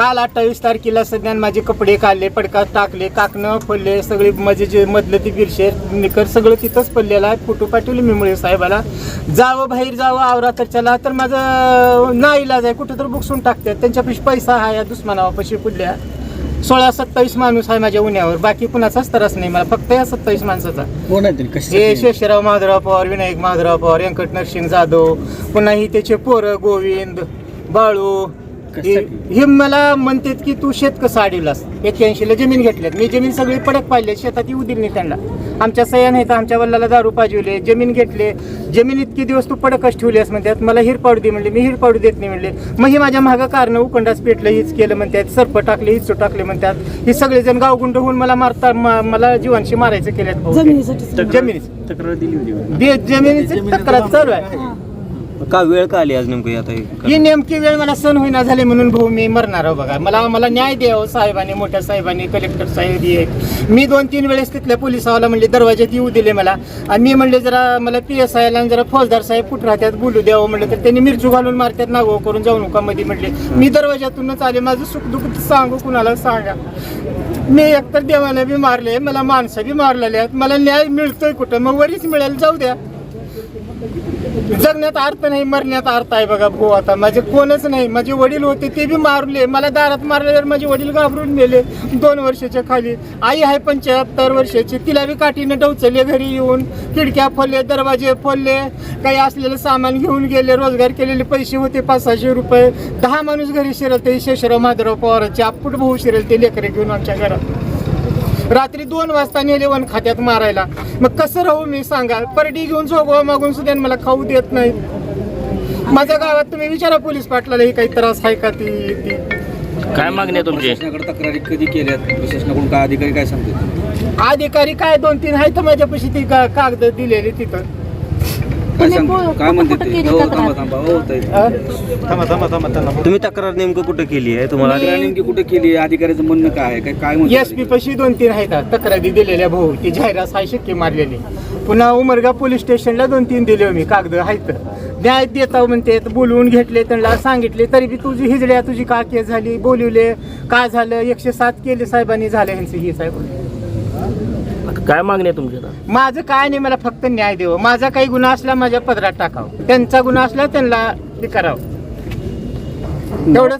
काल अठ्ठावीस तारखेला सध्या माझे कपडे काढले पडका टाकले काकणं फुलले सगळे माझे जे मधलं ते बिरशे निकर सगळं तिथंच पडलेलं आहे फोटो पाठवले मी मुळे साहेबाला. जावं बाहेर जावं आवरा तर चला तर माझं ना इलाज आहे कुठं तर बुकसून टाकतात त्यांच्यापाशी पैसा आहे या दुश्मनावापाशी पुढल्या सोळा सत्तावीस माणूस आहे माझ्या उन्यावर बाकी कुणाचाच त्रास नाही मला फक्त या सत्तावीस माणसाचा. हे शेषराव माधवराव पवार विनायक माधवराव पवार व्यंकट नरसिंग जाधव पुन्हा ही त्याचे पोरं गोविंद बाळू हे? हे मला म्हणतात की तू शेत कसं अडवलास? एक्क्याऐंशीला जमीन घेतल्यात. मी जमीन सगळी पडक पाडली शेतात येऊ दिली नाही त्यांना. आमच्या सह्या नाहीत. आमच्या वडिलाला दारू पाजवले जमीन घेतले. जमीन इतकी दिवस तू पडकच ठेवलीस म्हणतात. मला हिर पाडू दे म्हणले. मी हिर पाडू देत नाही म्हणले. मग हे माझ्या मागं कारण उकंडास पेटलं. हीच केलं म्हणतात. सर्प टाकले हिचू टाकले म्हणतात. हे सगळेजण गावगुंड होऊन मला मारता म- मला जीवांशी मारायचं केल्यात भाऊ ते. जमिनीसाठी जमिनीच तक्रार दिली होती? दे- जमिनीची तक्रार चालू आहे. का वेळ का आली आज नेमकं आता हे? ही नेमकी वेळ मला सण होईना झाली म्हणून भाऊ मी मरणार आहो बघा. मला मला न्याय द्यावं हो साहेबांनी मोठ्या साहेबांनी कलेक्टर साहेब ये. मी दोन तीन वेळेस तिथल्या पोलिसावाला म्हणले दरवाज्यात येऊ दिले मला. आणि मी म्हणले जरा मला पी एस आयला जरा फौजदार साहेब कुठं राहतात बोलू द्यावं हो. म्हणलं तर त्यांनी मिरचू घालून मारतात नागो करून जाऊ नका मध्ये म्हणले. मी दरवाज्यातूनच आले माझं सुख दुःख सांगू कुणाला सांगा. मी एकतर देवाने बी मारले मला माणसं बी मारलेले आहेत मला न्याय मिळतोय कुठं? मग वरीच मिळेल जाऊ द्या. जगण्यात अर्थ नाही मरण्यात अर्थ आहे बघा भाऊ आता. माझे कोणच नाही माझे वडील होते ते बी मारले. मला दारात मारल्यावर माझे वडील घाबरून नेले दोन वर्षाच्या खाली. आई आहे पंच्याहत्तर वर्षाची. तिला बी काठीनं डवचले घरी येऊन. खिडक्या फोडले दरवाजे फोडले. काही असलेलं सामान घेऊन गेले रोजगार केलेले पैसे होते पाच सहाशे रुपये. दहा माणूस घरी शिरलते शेषराव माधवराव पवारांचे आपूट भाऊ शिरलते लेकरे घेऊन आमच्या घरात. रात्री दोन वाजता नेले वन खात्यात मारायला. मग कसं राहू मी सांगा? परडी घेऊन झोगवा मागून सुद्धा मला खाऊ देत नाही माझ्या गावात तुम्ही विचारा पोलीस पाटलाला ही काही त्रास आहे का ती? ती काय मागणी आहे तुमची? प्रशासनाकडे तक्रारी कधी केल्यात? प्रशासनाकडून काय अधिकारी काय सांगतात? अधिकारी काय दोन तीन आहेत माझ्यापाशी ती का- कागद दिलेली तिथं. काय तुम्ही सांग? पो- काय म्हणते कुठं ते? केली हो तक्रार? थांबा थांबा. हो ताई. अं? तुम्ही तक्रार नेमकं कुठं केली आहे? तुम्हाला तक्रार नेमकी कुठे केली अधिकाऱ्याचं म्हणणं काय आहे? काय काय एस पी पशी दोन तीन आहेत. तक्रारी दिलेल्या भाऊ ती जाहिरात आहे शक्य मारलेली. पुन्हा उमरगा पोलीस स्टेशनला दोन तीन दिले मी कागद आहेत. न्याय देता म्हणते बोलवून घेतले त्यांना सांगितले तरी बी तुझी हिजड्या तुझी का केस झाली बोलवले काय झालं एकशे सात केले साहेबांनी झालं ह्यांचं ही साहेब. काय मागणी आहे तुमची आता? माझं काय नाही मला फक्त न्याय द्यावं माझा काही गुन्हा असला माझ्या पदरात टाकावं. त्यांचा गुन्हा असला त्यांना हे करावं. तेवढं